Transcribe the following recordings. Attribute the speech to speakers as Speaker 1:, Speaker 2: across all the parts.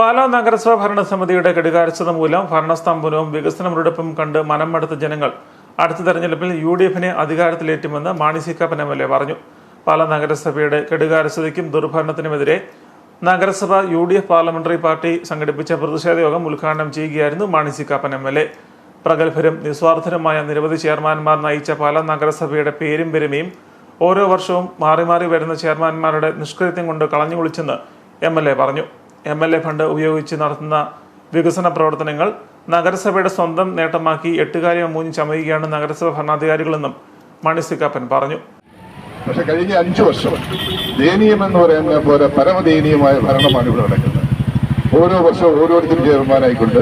Speaker 1: പാലാ നഗരസഭാ ഭരണസമിതിയുടെ കെടുകാര്യസ്ഥത മൂലം ഭരണസ്തംഭനവും വികസന മുരടിപ്പും കണ്ട് മനം മടുത്ത ജനങ്ങൾ അടുത്ത തെരഞ്ഞെടുപ്പിൽ യു ഡി എഫിനെ അധികാരത്തിലേറ്റുമെന്ന് Mani C Kappan M L A പറഞ്ഞു. പാലാ നഗരസഭയുടെ കെടുകാര്യസ്ഥതയ്ക്കും ദുർഭരണത്തിനുമെതിരെ നഗരസഭ U D F parliamentary party സംഘടിപ്പിച്ച പ്രതിഷേധ യോഗം ഉദ്ഘാടനം ചെയ്യുകയായിരുന്നു Mani C Kappan M L A. പ്രഗത്ഭരും നിസ്വാർത്ഥരുമായ നിരവധി ചെയർമാൻമാർ നയിച്ച പാലാ നഗരസഭയുടെ പേരും പെരുമയും ഓരോ വർഷവും മാറി മാറി വരുന്ന ചെയർമാൻമാരുടെ നിഷ്കൃത്യം കൊണ്ട് കളഞ്ഞു കുളിച്ചെന്ന് എം എൽ എ പറഞ്ഞു. എം എൽ എ ഫണ്ട് ഉപയോഗിച്ച് നടത്തുന്ന വികസന പ്രവർത്തനങ്ങൾ നഗരസഭയുടെ സ്വന്തം നേട്ടമാക്കി എട്ടുകാലി മൂന്നി ചമയുകയാണ് നഗരസഭ ഭരണാധികാരികളെന്നും മണി സിക്കാപ്പൻ പറഞ്ഞു.
Speaker 2: പക്ഷെ കഴിഞ്ഞ അഞ്ചു വർഷം ദയനീയം എന്ന് പറയുന്ന പോലെ പരമദയനീയമായ ഭരണമാണ് ഇവിടെ നടക്കുന്നത്. ഓരോ വർഷവും ഓരോരുത്തരും ചെയർമാനായിക്കൊണ്ട്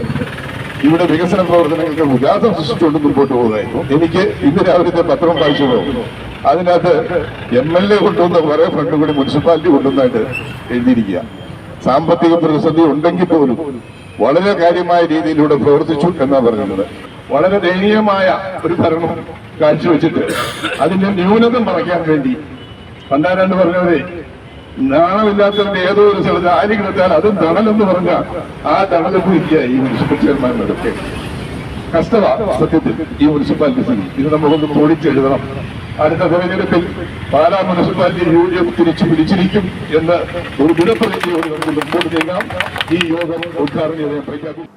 Speaker 2: ഇവിടെ വികസന പ്രവർത്തനങ്ങൾക്ക് വികാസം സൃഷ്ടിച്ചുകൊണ്ട് മുമ്പോട്ട് പോകുന്നതായിരുന്നു. എനിക്ക് ഇന്ന് രാവിലത്തെ പത്രം വായിച്ചപ്പോൾ അതിനകത്ത് എം എൽ എ കൊണ്ടുവന്ന കുറേ ഫണ്ട് കൂടി മുനിസിപ്പാലിറ്റി കൊണ്ടുവന്നായിട്ട് എഴുതിയിരിക്കുക സാമ്പത്തിക പ്രതിസന്ധി ഉണ്ടെങ്കിൽ പോലും വളരെ കാര്യമായ രീതിയിലൂടെ പ്രവർത്തിച്ചു എന്നാണ് പറയുന്നത് വളരെ ദയനീയമായ ഒരു ഭരണം കാഴ്ചവെച്ചിട്ട് അതിന്റെ ന്യൂനത മറയ്ക്കാൻ വേണ്ടി പണ്ടാരാണ്ട് പറഞ്ഞവരെ നാണമില്ലാത്തതിന്റെ ഏതോ ഒരു സ്ഥലത്ത് ആര് കിടത്താൽ അതും തണലെന്ന് പറഞ്ഞ ആ തണൽ പോയിരിക്കുക ഈ മുനിസിപ്പൽ ചെയർമാൻമാരൊക്കെ കഷ്ടമാണ് സത്യത്തിൽ ഈ മുനിസിപ്പാലിറ്റി ഇത് നമ്മളൊന്ന് ഓടിച്ചെഴുതണം അടുത്ത തെരഞ്ഞെടുപ്പിൽ Pala municipality U D F തിരിച്ചു പിടിച്ചിരിക്കും എന്ന് ഒരു ദൃഢപ്രതിജ്ഞയോട് നമുക്ക് ഈ യോഗം ഉദ്ഘാടനം പ്രഖ്യാപിക്കും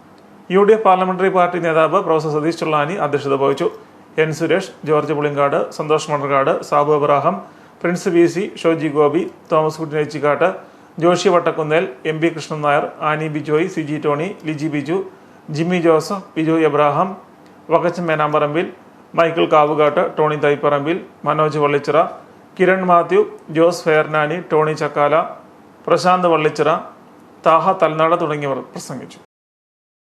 Speaker 1: U D F parliamentary party നേതാവ് പ്രൊഫസർ സതീഷ് ചുള്ളാനി അധ്യക്ഷത വഹിച്ചു. N Suresh George Pulinkad Santhosh Manarkad Sabu Abraham Prince V C Shoji Gopi Thomas Kuttinechikkattu Joshi Vattakkunnel M P Krishnan Nair Annie Bijoy Siji Tony Liji Biju Jimmy Joseph Bijoy Ebraham Vakachan Menamparambil Michael Kavukattu Tony Thaiparambil Manoj Vallichira Kiran Mathew Jose Fernani Tony Chakkala Prashanth Vallichira Thaha Thalnada തുടങ്ങിയവർ പ്രസംഗിച്ചു.